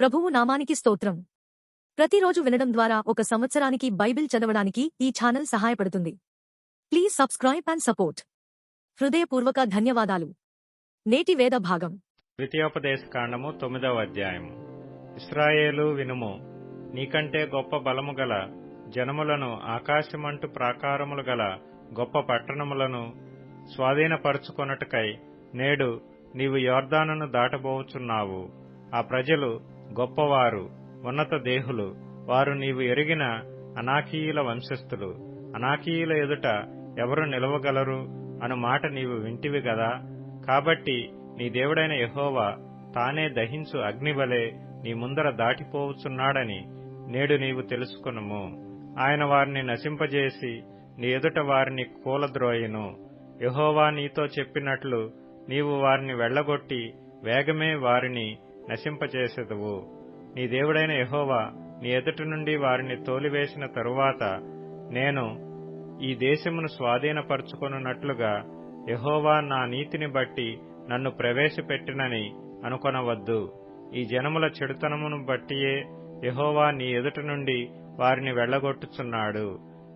ప్రభువు నామానికి స్తోత్రం. ప్రతిరోజు వినడం ద్వారా ఒక సంవత్సరానికి బైబిల్ చదవడానికి ఈ ఛానల్ సహాయపడుతుంది. Please subscribe and support. హృదయపూర్వక ధన్యవాదాలు. నేటి వేద భాగం. ద్వితీయోపదేశ కాండము తొమ్మిదవ అధ్యాయము. ఇస్రాయేలు వినుము నీకంటే గొప్ప బలము గల జనములను ఆకాశమంటు ప్రాకారములు గల గొప్ప పట్టణములను స్వాధీనపరుచుకొనుటకై నేడు నీవు యోర్దానును దాటబోచున్నావు. ఆ ప్రజలు గొప్పవారు ఉన్నత దేహులు వారు నీవు ఎరిగిన అనాకీయుల వంశస్థులు. అనాకీయుల ఎదుట ఎవరు నిలవగలరు అను మాట నీవు వింటివి గదా? కాబట్టి నీ దేవుడైన యహోవా తానే దహించు అగ్నివలే నీ ముందర దాటిపోవచ్చున్నాడని నేడు నీవు తెలుసుకునుము. ఆయన వారిని నశింపజేసి నీ ఎదుట వారిని కూలద్రోయును. యహోవా నీతో చెప్పినట్లు నీవు వారిని వెళ్ళగొట్టి వేగమే వారిని నశింపజేసెదవు. నీ దేవుడైన యహోవా నీ ఎదుట నుండి వారిని తోలివేసిన తరువాత నేను ఈ దేశమును స్వాధీనపరుచుకొనున్నట్లుగా యహోవా నా నీతిని బట్టి నన్ను ప్రవేశపెట్టినని అనుకొనవద్దు. ఈ జనముల చెడుతనమును బట్టియే యహోవా నీ ఎదుట నుండి వారిని వెళ్ళగొట్టుచున్నాడు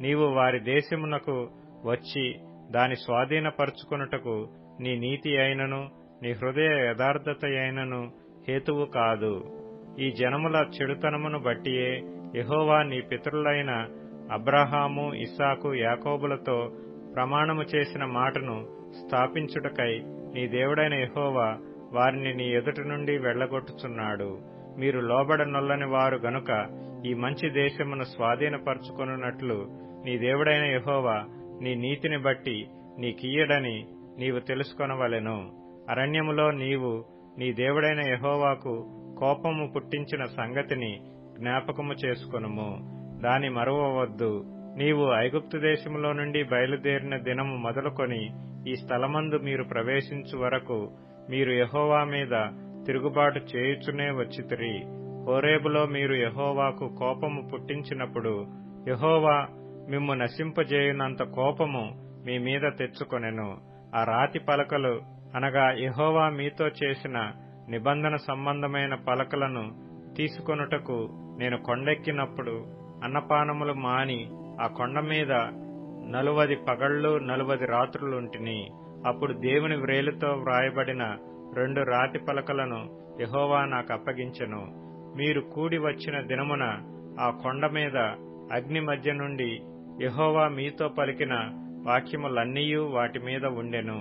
నీవు వారి దేశమునకు వచ్చి దాని స్వాధీనపరుచుకొనుటకు నీ నీతి అయినను నీ హృదయ యథార్థత అయినను హేతువు కాదు. ఈ జనముల చెడుతనమును బట్టియే యహోవా నీ పితరులైన అబ్రహాము ఇస్సాకు యాకోబులతో ప్రమాణము చేసిన మాటను స్థాపించుటకై నీ దేవుడైన యహోవా వారిని నీ ఎదుట నుండి వెళ్ళగొట్టుచున్నాడు మీరు లోబడనొల్లని వారు గనుక ఈ మంచి దేశమును స్వాధీనపరచుకొనున్నట్లు నీ దేవుడైన యహోవా నీ నీతిని బట్టి నీకియ్యడని నీవు తెలుసుకొనవలెను. అరణ్యములో నీవు నీ దేవుడైన యహోవాకు కోపము పుట్టించిన సంగతిని జ్ఞాపకము చేసుకొనుము. దాని మరువవద్దు నీవు ఐగుప్తు దేశములో నుండి బయలుదేరిన దినము మొదలుకొని ఈ స్థలమందు మీరు ప్రవేశించు వరకు మీరు యహోవా మీద తిరుగుబాటు చేయుచునే వచ్చితిరి. హోరేబులో మీరు యహోవాకు కోపము పుట్టించినప్పుడు యహోవా మిమ్ము నశింపజేయునంత కోపము మీ మీద తెచ్చుకొనెను. ఆ రాతి పలకలు అనగా యహోవా మీతో చేసిన నిబంధన సంబంధమైన పలకలను తీసుకొనుటకు నేను కొండెక్కినప్పుడు అన్నపానములు మాని ఆ కొండ మీద నలువది పగళ్ళు నలువది రాత్రులుంటిని. అప్పుడు దేవుని వ్రేలుతో వ్రాయబడిన రెండు రాతి పలకలను యహోవా నాకు అప్పగించెను మీరు కూడి వచ్చిన దినమున ఆ కొండ మీద అగ్ని మధ్య నుండి యహోవా మీతో పలికిన వాక్యములన్నీయూ వాటి మీద ఉండెను.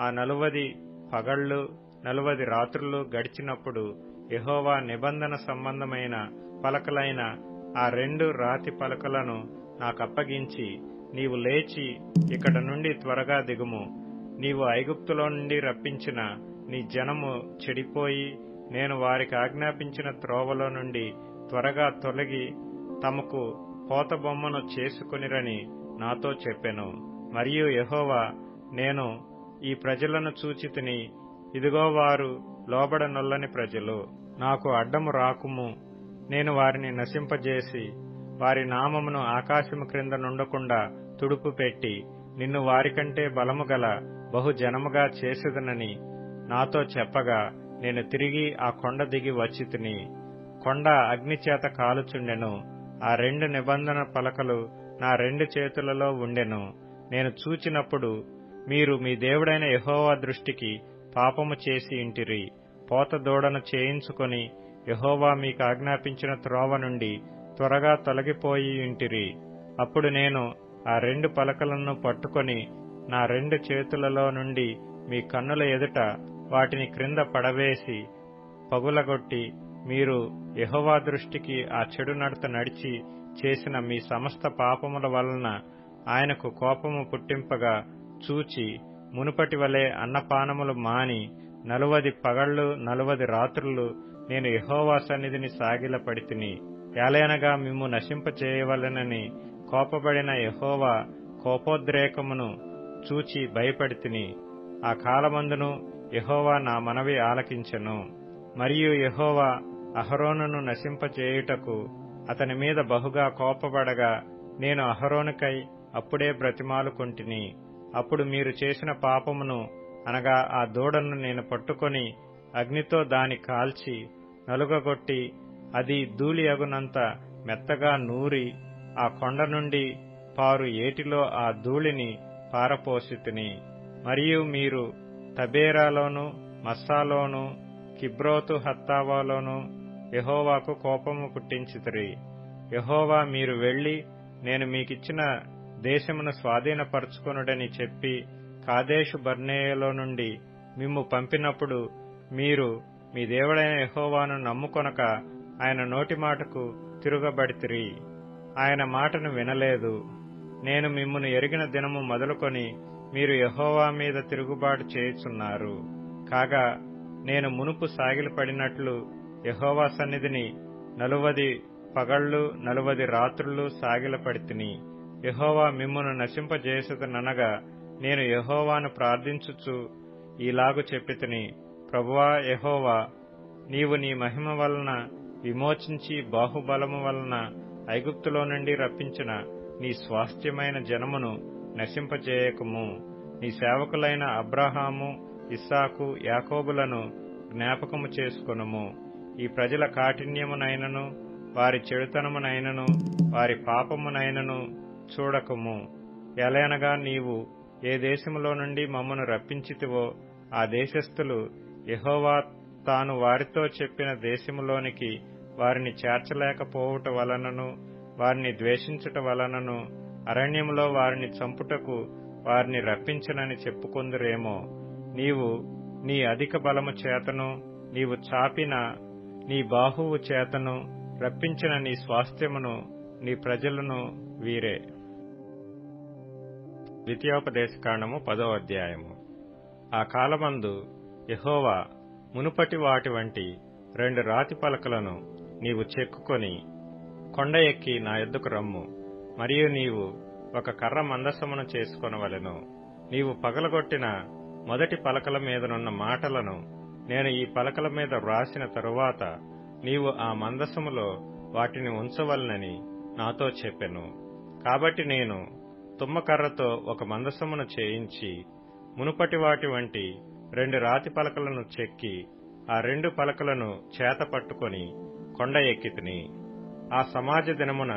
ఆ నలువది పగళ్ళు నలువది రాత్రులు గడిచినప్పుడు యహోవా నిబంధన సంబంధమైన పలకలైన ఆ రెండు రాతి పలకలను నాకప్పగించి నీవు లేచి ఇక్కడ నుండి త్వరగా దిగుము. నీవు ఐగుప్తులో నుండి రప్పించిన నీ జనము చెడిపోయి నేను వారికి ఆజ్ఞాపించిన త్రోవలో నుండి త్వరగా తొలగి తమకు పోత బొమ్మను చేసుకునిరని నాతో చెప్పెను. మరియు యహోవా నేను ఈ ప్రజలను చూచితిని. ఇదిగో వారు లోబడనొల్లని ప్రజలు. నాకు అడ్డము రాకుము. నేను వారిని నశింపజేసి వారి నామమును ఆకాశము క్రింద నుండకుండా తుడుపు పెట్టి నిన్ను వారికంటే బలము గల బహుజనముగా చేసేదనని నాతో చెప్పగా నేను తిరిగి ఆ కొండ దిగి వచ్చి తిని కొండ అగ్నిచేత కాలుచుండెను. ఆ రెండు నిబంధన పలకలు నా రెండు చేతులలో ఉండెను. నేను చూచినప్పుడు మీరు మీ దేవుడైన యహోవా దృష్టికి పాపము చేసి ఇంటిరి. పోత దూడను చేయించుకొని యహోవా మీకు ఆజ్ఞాపించిన త్రోవ నుండి త్వరగా తొలగిపోయి ఇంటిరి. అప్పుడు నేను ఆ రెండు పలకలను పట్టుకొని నా రెండు చేతులలో నుండి మీ కన్నుల ఎదుట వాటిని క్రింద పడవేసి పగులగొట్టి మీరు యహోవా దృష్టికి ఆ చెడు నడత నడిచి చేసిన మీ సమస్త పాపముల వలన ఆయనకు కోపము పుట్టింపగా చూచి మునుపటి వలె అన్నపానములు మాని నలువది పగళ్ళు నలువది రాత్రులు నేను యహోవా సన్నిధిని సాగిలపడితిని. ఏలయనగా మిమ్ము నశింపచేయవలెనని కోపబడిన యహోవా కోపోద్రేకమును చూచి భయపడితిని. ఆ కాలమందును యహోవా నా మనవి ఆలకించెను. మరియు యహోవా అహరోనును నశింపచేయుటకు అతని మీద బహుగా కోపపడగా నేను అహరోనుకై అప్పుడే బ్రతిమాలుకొంటిని. అప్పుడు మీరు చేసిన పాపమును అనగా ఆ దూడను నేను పట్టుకొని అగ్నితో దాని కాల్చి నలుగగొట్టి అది ధూళి అగునంత మెత్తగా నూరి ఆ కొండ నుండి పారు ఏటిలో ఆ ధూళిని పారపోసితిని మరియు మీరు తబేరాలోను మస్సాలోను కిబ్రోతు హత్తావాలోను యహోవాకు కోపము పుట్టించితిరి యహోవా మీరు వెళ్ళి నేను మీకిచ్చిన దేశమును స్వాధీనపరచుకొనుడని చెప్పి కాదేశు బర్నేయలో నుండి మిమ్ము పంపినప్పుడు మీరు మీ దేవుడైన యహోవాను నమ్ముకొనక ఆయన నోటి మాటకు తిరుగబడితిరి. ఆయన మాటను వినలేదు. నేను మిమ్మును ఎరిగిన దినము మొదలుకొని మీరు యహోవా మీద తిరుగుబాటు చేయుచున్నారు. కాగా నేను మునుపు సాగిలపడినట్లు యహోవా సన్నిధిని నలువది పగళ్ళు నలువది రాత్రులు సాగిలపడితిని. యహోవా మిమ్మును నశింపజేసేదనగా నేను యహోవాను ప్రార్థించుచు ఈలాగు చెప్పితిని. ప్రభువా యహోవా నీవు నీ మహిమ వలన విమోచించి బాహుబలము వలన ఐగుప్తులో నుండి రప్పించిన నీ స్వాస్థ్యమైన జనమును నశింపజేయకము. నీ సేవకులైన అబ్రహాము ఇస్సాకు యాకోబులను జ్ఞాపకము చేసుకొనుము. ఈ ప్రజల కాఠిన్యమునైనను వారి చెడుతనమునైనను వారి పాపమునైనను చూడకము. ఎలయనగా నీవు ఏ దేశములో నుండి మమ్మను రప్పించితివో ఆ దేశస్థులు యహోవా తాను వారితో చెప్పిన దేశములోనికి వారిని చేర్చలేకపోవుట వలనను వారిని ద్వేషించుట వలనను అరణ్యములో వారిని చంపుటకు వారిని రప్పించనని చెప్పుకొందురేమో. నీవు నీ అధిక బలము చేతను నీవు చాపిన నీ బాహువు చేతను రప్పించిన నీ స్వాస్థ్యమును నీ ప్రజలను వీరే. ద్వితీయోపదేశకాండము పదో అధ్యాయము. ఆ కాలమందు యహోవా మునుపటి వాటి వంటి రెండు రాతి పలకలను నీవు చెక్కుకొని కొండ ఎక్కి నా ఎద్దుకు రమ్ము. మరియు నీవు ఒక కర్ర మందసమును చేసుకొనవలెను. నీవు పగలగొట్టిన మొదటి పలకల మీదనున్న మాటలను నేను ఈ పలకల మీద వ్రాసిన తరువాత నీవు ఆ మందసములో వాటిని ఉంచవలనని నాతో చెప్పెను. కాబట్టి నేను తుమ్మకర్రతో ఒక మందసమును చేయించి మునుపటి వాటి వంటి రెండు రాతి పలకలను చెక్కి ఆ రెండు పలకలను చేత పట్టుకొని కొండ ఎక్కితిని ఆ సమాజ దినమున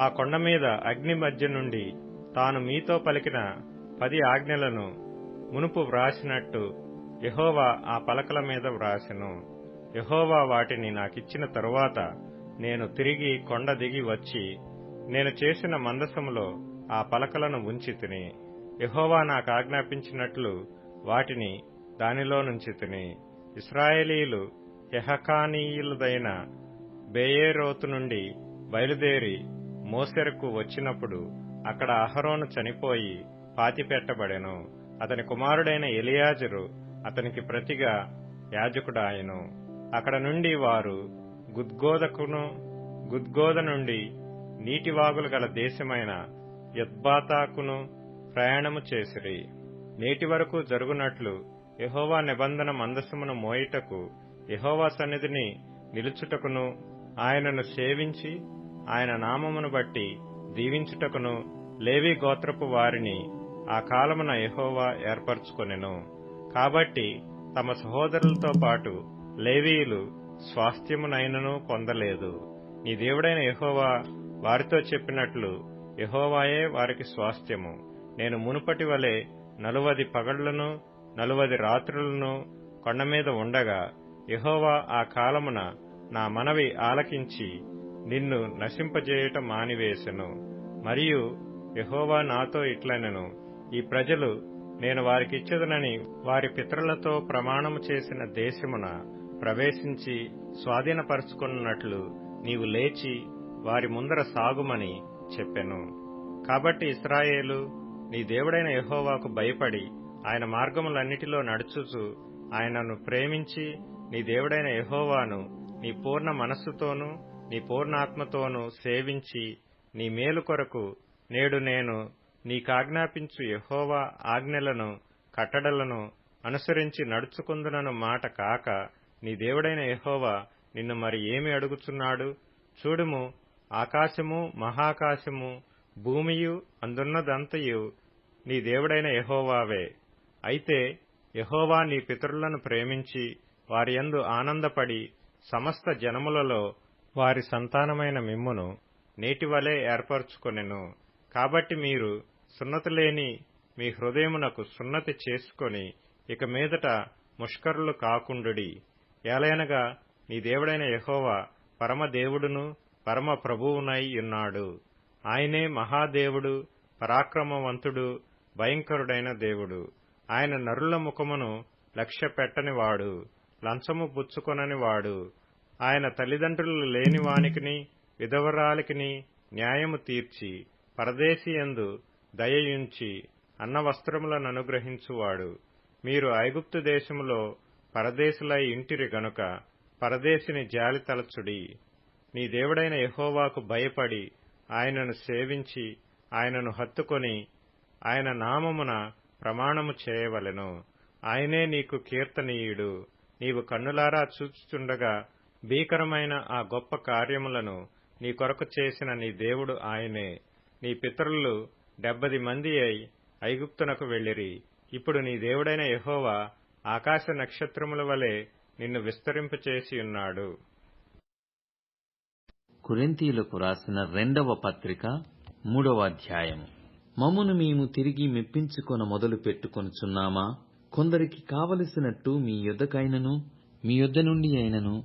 ఆ కొండ మీద అగ్ని మధ్య నుండి తాను మీతో పలికిన పది ఆజ్ఞలను మునుపు వ్రాసినట్టు యహోవా ఆ పలకల మీద వ్రాసెను. యహోవా వాటిని నాకిచ్చిన తరువాత నేను తిరిగి కొండ దిగి వచ్చి నేను చేసిన మందసములో ఆ పలకలను ఉంచి తిని యహోవా నాకు ఆజ్ఞాపించినట్లు వాటిని దానిలో నుంచి తిని ఇస్రాయేలీలు ఎహకానీయులదైన బేయేరోతు నుండి బయలుదేరి మోసెరకు వచ్చినప్పుడు అక్కడ అహరోను చనిపోయి పాతిపెట్టబడెను. అతని కుమారుడైన ఎలియాజరు అతనికి ప్రతిగా యాజకుడాయను. అక్కడ నుండి వారు గుద్గోదకును గుద్గోద నుండి నీటివాగులు గల దేశమైన యద్బాతాకును ప్రయాణము చేసిరి. నేటి వరకు జరుగునట్లు యహోవా నిబంధన మందసమును మోయిటకు యహోవా సన్నిధిని నిలుచుటకును ఆయనను సేవించి ఆయన నామమును బట్టి దీవించుటకును లేవి గోత్రపు వారిని ఆ కాలమున యహోవా ఏర్పరచుకొనెను. కాబట్టి తమ సహోదరులతో పాటు లేవీయులు స్వాస్థ్యమునైనను పొందలేదు. నీ దేవుడైన యహోవా వారితో చెప్పినట్లు యహోవాయే వారికి స్వాస్థ్యము. నేను మునుపటి వలె నలువది పగళ్ళను నలువది రాత్రులను కొండ మీద ఉండగా యహోవా ఆ కాలమున నా మనవి ఆలకించి నిన్ను నశింపజేయటం మానివేశెను మరియు యహోవా నాతో ఇట్లనెను ఈ ప్రజలు నేను వారికిచ్చదనని వారి పితరులతో ప్రమాణము చేసిన దేశమున ప్రవేశించి స్వాధీనపరుచుకున్నట్లు నీవు లేచి వారి ముందర సాగుమని చెప్పెను. కాబట్టి ఇస్రాయేలు నీ దేవుడైన యహోవాకు భయపడి ఆయన మార్గములన్నిటిలో నడుచుచు ఆయనను ప్రేమించి నీ దేవుడైన యహోవాను నీ పూర్ణ మనస్సుతోనూ నీ పూర్ణాత్మతోనూ సేవించి నీ మేలు కొరకు నేడు నేను నీకాజ్ఞాపించు యహోవా ఆజ్ఞలను కట్టడలను అనుసరించి నడుచుకుందునను మాట కాక నీ దేవుడైన యహోవా నిన్ను మరి ఏమి అడుగుచున్నాడు? చూడుము ఆకాశము మహాకాశము భూమియు అందున్నదంతయు నీ దేవుడైన యహోవావే. అయితే యహోవా నీ పితరులను ప్రేమించి వారి యందు ఆనందపడి సమస్త జనములలో వారి సంతానమైన మిమ్మును నేటివలే ఏర్పరచుకొనెను. కాబట్టి మీరు సున్నతి లేని మీ హృదయమునకు సున్నతి చేసుకొని ఇక మీదట ముష్కరులు కాకుండుడి. ఏలయనగా నీ దేవుడైన యహోవా పరమదేవుడును పరమ ప్రభువునై ఉన్నాడు. ఆయనే మహాదేవుడు పరాక్రమవంతుడు భయంకరుడైన దేవుడు. ఆయన నరుల ముఖమును లక్ష్య పెట్టనివాడు లంచము పుచ్చుకొననివాడు. ఆయన తల్లిదండ్రులు లేని వానికిని విధవరాలికిని న్యాయము తీర్చి పరదేశీయందు దయయుంచి అన్న వస్త్రములను అనుగ్రహించువాడు. మీరు ఐగుప్తు దేశములో పరదేశులై ఇంటిరి గనుక పరదేశిని జాలి తలచుడి నీ దేవుడైన యహోవాకు భయపడి ఆయనను సేవించి ఆయనను హత్తుకొని ఆయన నామమున ప్రమాణము చేయవలెను. ఆయనే నీకు కీర్తనీయుడు. నీవు కన్నులారా చూచుచుండగా భీకరమైన ఆ గొప్ప కార్యములను నీ కొరకు చేసిన నీ దేవుడు ఆయనే. నీ పితరులు డెబ్బది మంది అయి ఐగుప్తునకు వెళ్ళిరి. ఇప్పుడు నీ దేవుడైన యహోవా ఆకాశ నక్షత్రముల వలె నిన్ను విస్తరింపచేసి ఉన్నాడు. కురెంతీలకు రాసిన రెండవ పత్రిక మూడవ అధ్యాయము. మమ్మును మేము తిరిగి మెప్పించుకొన మొదలు పెట్టుకొనుచున్నామా? కొందరికి కావలసినట్టు మీ యొద్దకైనను మీ యొద్ద నుండి అయినను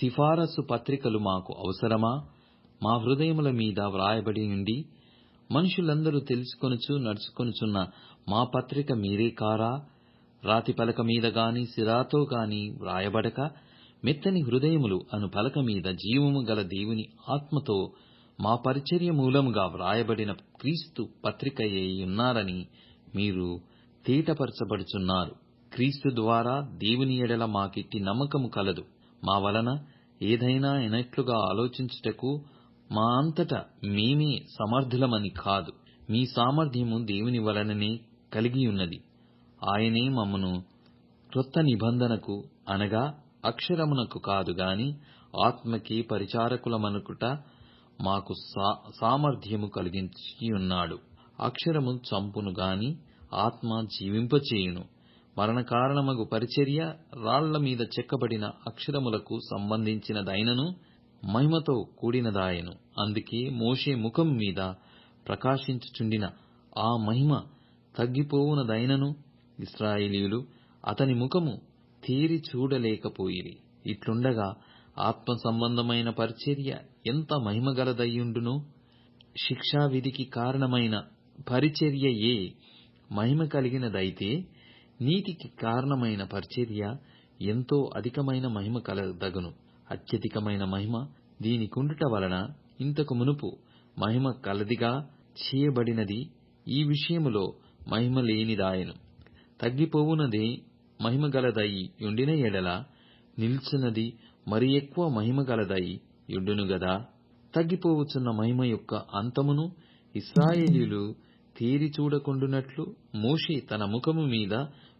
సిఫారసు పత్రికలు మాకు అవసరమా? మా హృదయముల మీద వ్రాయబడి నుండి మనుషులందరూ తెలుసుకొనుచు నడుచుకొనుచున్న మా పత్రిక మీరే కారా? రాతి పలక మీద గాని సిరాతో గాని వ్రాయబడక? మెత్తని హృదయములు అను పలక మీద జీవము గల దేవుని ఆత్మతో మా పరిచర్య మూలముగా వ్రాయబడిన క్రీస్తు పత్రిక ఉన్నారని మీరు తీటపరచబడుచున్నారు. క్రీస్తు ద్వారా దేవుని ఎడల మాకిట్టి నమ్మకము కలదు. మా వలన ఏదైనా ఎనట్లుగా ఆలోచించుటకు మా అంతట మేమే సమర్థులమని కాదు. మీ సామర్థ్యము దేవుని వలననే కలిగి ఉన్నది. ఆయనే మమ్మను క్రొత్త నిబంధనకు అనగా అక్షరమునకు కాదు గాని ఆత్మకి పరిచారకులమనుకుట మాకు సా- సామర్థ్యము కలిగించియున్నాడు. అక్షరము చంపును గాని ఆత్మ జీవింపచేయును. మరణ కారణమగు పరిచర్య రాళ్ళ మీద చెక్కబడిన అక్షరములకు సంబంధించినదైనను మహిమతో కూడినదాయను. అందుకే మోషే ముఖం మీద ప్రకాశించుచుండిన ఆ మహిమ తగ్గిపోవునదైనను ఇస్రాయేలీయులు అతని ముఖము తీరి చూడలేకపోయిరి. ఇట్లుండగా ఆత్మ సంబంధమైన పరిచర్య ఎంత మహిమగలదయ్యుండును? శిక్షావిధికి కారణమైన పరిచర్యయే మహిమ కలిగినదైతే నీతికి కారణమైన పరిచర్య ఎంతో అధికమైన మహిమ కలదగును. అత్యధికమైన మహిమ దీనికుండుట వలన ఇంతకు మునుపు మహిమ కలదిగా చేయబడినది ఈ విషయములో మహిమ లేనిదాయను. తగ్గిపోవునదే మహిమగలదయి యుండిన ఎడల. నిల్చున్నది మరి ఎక్కువ మహిమగలదయి యుండును గదా. తగ్గిపోవచ్చున్న మహిమ యొక్క అంతమును ఇస్రాయేలీలు తీరి చూడకుండునట్లు మోషే తన ముఖము మీద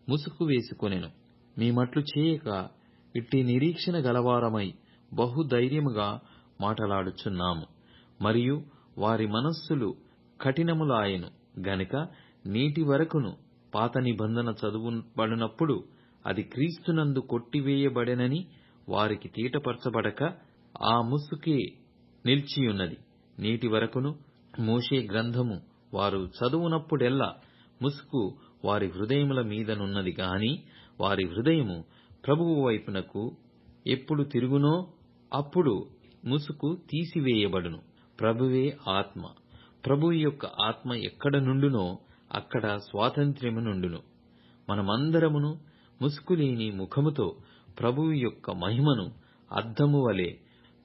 ముసుగు వేసుకొనెను. మేమట్లు చేయక ఇట్టి నిరీక్షణ గలవారమై బహుధైర్యముగా మాటలాడుచున్నాము. మరియు వారి మనస్సులు కఠినములాయెను. గనుక నేటి వరకును పాత నిబంధన చదువుబడినప్పుడు అది క్రీస్తునందు కొట్టివేయబడెనని వారికి తీటపరచబడక ఆ ముసుకే నిలిచియున్నది. నేటి వరకును మోషే గ్రంథము వారు చదువునప్పుడెల్లా ముసుకు వారి హృదయముల మీదనున్నది గాని వారి హృదయము ప్రభువు వైపునకు ఎప్పుడు తిరుగునో అప్పుడు ముసుకు తీసివేయబడును. ప్రభువే ఆత్మ. ప్రభువు యొక్క ఆత్మ ఎక్కడ నుండునో అక్కడ స్వాతంత్ర్యము నుండును. మనమందరమును ముసుకులేని ముఖముతో ప్రభువు యొక్క మహిమను అద్దము వలె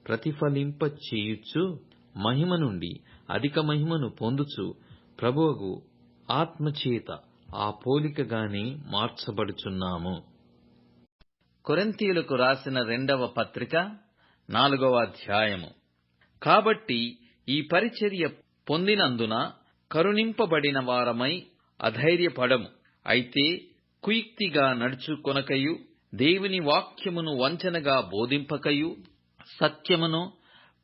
ప్రతిఫలింపచేయుచు మహిమ నుండి అధిక మహిమను పొందుచు ప్రభువుకు ఆత్మచేత ఆ పోలికగానే మార్చబడుచున్నాము. కొరంతీయులకు రాసిన రెండవ పత్రిక నాలుగవ అధ్యాయము. కాబట్టి ఈ పరిచర్య పొందినందున కరుణింపబడిన వారమై అధైర్యపడము. అయితే కుయుక్తిగా నడుచుకొనకయు దేవుని వాక్యమును వంచనగా బోధింపకయు సత్యమును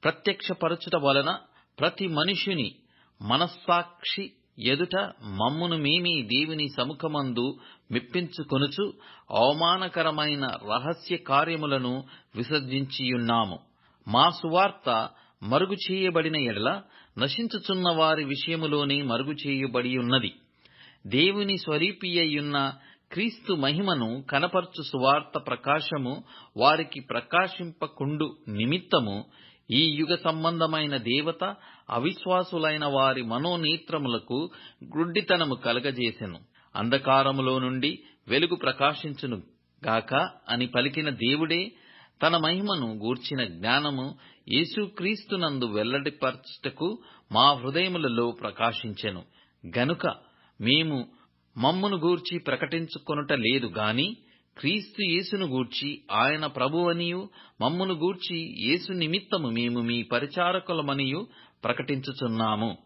ప్రత్యక్షపరచుట వలన ప్రతి మనిషిని మనస్సాక్షి ఎదుట మమ్మును మేమి దేవుని సముఖమందు మెప్పించుకొనుచు అవమానకరమైన రహస్య కార్యములను విసర్జించియున్నాము. మా సువార్త మరుగు చేయబడిన ఎడల నశించుచున్న వారి విషయములోనే మరుగు చేయబడియున్నది. దేవుని స్వరూపియ్యున్న క్రీస్తు మహిమను కనపరచు సువార్త ప్రకాశము వారికి ప్రకాశింపకుండు నిమిత్తము ఈ యుగ సంబంధమైన దేవత అవిశ్వాసులైన వారి మనోనేత్రములకు గుడ్డితనము కలగజేసెను. అంధకారములో నుండి వెలుగు ప్రకాశించును గాక అని పలికిన దేవుడే తన మహిమను గూర్చిన జ్ఞానము యేసుక్రీస్తునందు వెల్లడిపరచుటకు మా హృదయములలో ప్రకాశించెను. గనుక మేము మమ్మును గూర్చి ప్రకటించుకొనుట లేదు గాని క్రీస్తు యేసును గూర్చి ఆయన ప్రభువనియు మమ్మును గూర్చి యేసు నిమిత్తము మేము మీ పరిచారకులమనియు ప్రకటించుచున్నాము.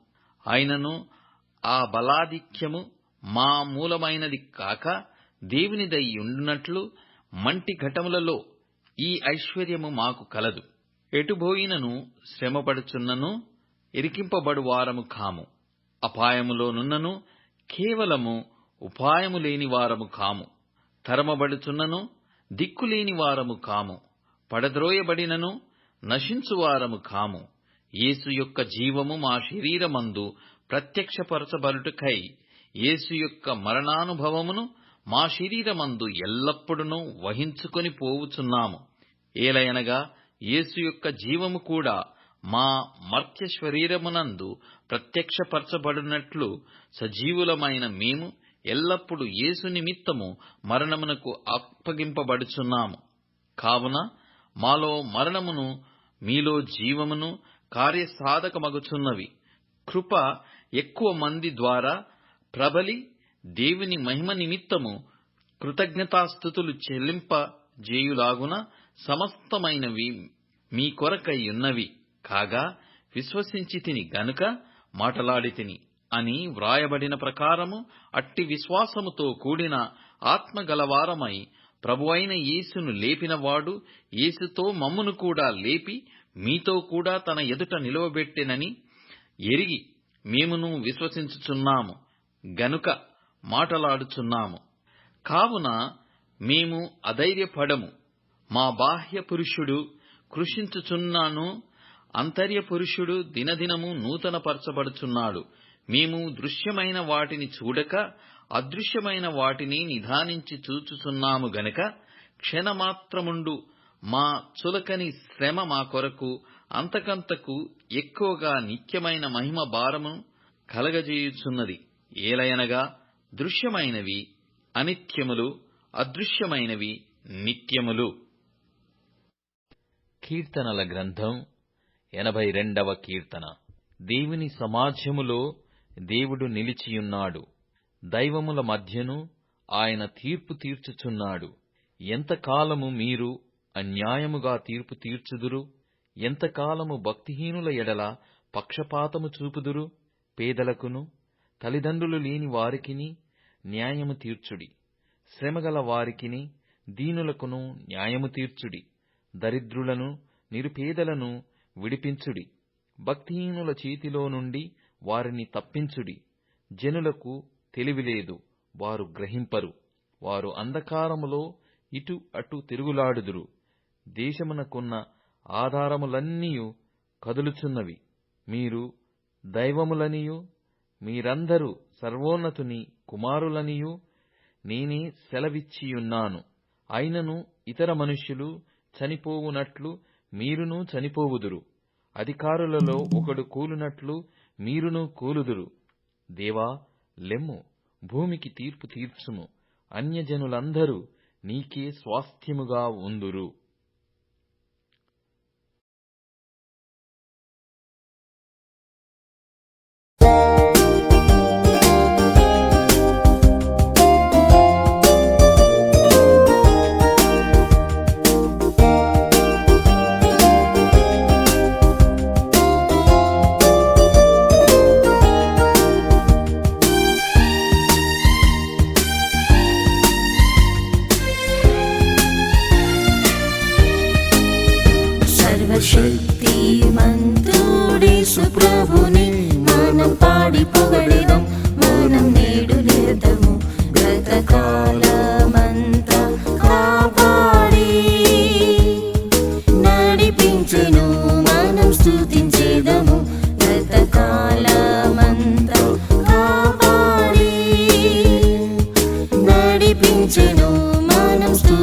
ఆయనను ఆ బలాధిక్యము మా మూలమైనది కాక దేవునిదై ఉండునట్లు మంటి ఘటములలో ఈ ఐశ్వర్యము మాకు కలదు. ఎటుబోయినను శ్రమపడుచున్నను ఇరికింపబడువారము కాము. అపాయములోనున్నను కేవలము ఉపాయము లేని వారము కాము. తరమబడుచున్నను దిక్కులేని వారము కాము. పడద్రోయబడినను నశించువారము కాము. యేసు యొక్క జీవము మా శరీరమందు ప్రత్యక్షపరచబరుటకై యేసు యొక్క మరణానుభవమును మా శరీరమందు ఎల్లప్పుడూ వహించుకొని పోవుచున్నాము. ఏలయనగా యేసు యొక్క జీవము కూడా మా మర్త్య శరీరమునందు ప్రత్యక్షపరచబడినట్లు సజీవులమైన మేము ఎల్లప్పుడూ యేసు నిమిత్తము మరణమునకు అప్పగింపబడుచున్నాము. కావున మాలో మరణమును మీలో జీవమును కార్యసాధకమగుచున్నవి. కృప ఎక్కువ మంది ద్వారా ప్రబలి దేవుని మహిమ నిమిత్తము కృతజ్ఞతాస్థుతులు చెల్లింపజేయులాగున సమస్తమైనవి మీ కొరకై ఉన్నవి. కాగా విశ్వసించి తిని గనుక మాటలాడి తిని. అని వ్రాయబడిన ప్రకారము అట్టి విశ్వాసముతో కూడిన ఆత్మ గలవారమై ప్రభువైన యేసును లేపినవాడు యేసుతో మమ్మును కూడా లేపి మీతో కూడా తన ఎదుట నిలవబెట్టెనని ఎరిగి మేమును విశ్వసించుచున్నాము. గనుక మాటలాడుచున్నాము. కావున మేము అధైర్యపడము. మా బాహ్య పురుషుడు కృషించుచున్నాను అంతర్య పురుషుడు దినదినము నూతనపరచబడుచున్నాడు. మేము దృశ్యమైన వాటిని చూడక అదృశ్యమైన వాటిని నిధానించి చూచుచున్నాము గనక క్షణమాత్రముండు మా చులకని శ్రమ మా కొరకు అంతకంతకు ఎక్కువగా నిత్యమైన మహిమ భారము కలగజేయుచున్నది. ఏలయనగా దృశ్యమైనవి అనిత్యములు అదృశ్యమైనవి నిత్యములు. కీర్తనల గ్రంథం ఎనభై రెండవ కీర్తన. దేవుని సమాజములో దేవుడు నిలిచియున్నాడు. దైవముల మధ్యను ఆయన తీర్పు తీర్చుచున్నాడు. ఎంతకాలము మీరు అన్యాయముగా తీర్పు తీర్చుదురు? ఎంతకాలము భక్తిహీనుల ఎడల పక్షపాతము చూపుదురు? పేదలకును తల్లిదండ్రులు లేని వారికిని న్యాయము తీర్చుడి. శ్రమగల వారికిని దీనులకును న్యాయము తీర్చుడి. దరిద్రులను నిరుపేదలను విడిపించుడి. భక్తిహీనుల చేతిలో నుండి వారిని తప్పించుడి. జనులకు తెలివిలేదు వారు గ్రహింపరు. వారు అంధకారములో ఇటు అటు తిరుగులాడుదురు. దేశమునకున్న ఆధారములన్నీయు కదులుచున్నవి. మీరు దైవములనియు మీరందరూ సర్వోన్నతుని కుమారులనియు నేనే సెలవిచ్చియున్నాను. అయినను ఇతర మనుష్యులు చనిపోవునట్లు మీరును చనిపోవుదురు. అధికారులలో ఒకడు కూలునట్లు మీరును కూలుదురు. దేవా లెమ్ము భూమికి తీర్పు తీర్చుము. అన్యజనులందరూ నీకే స్వాస్థ్యముగా ఉందురు.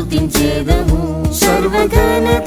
మనం సర్వగణత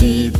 keep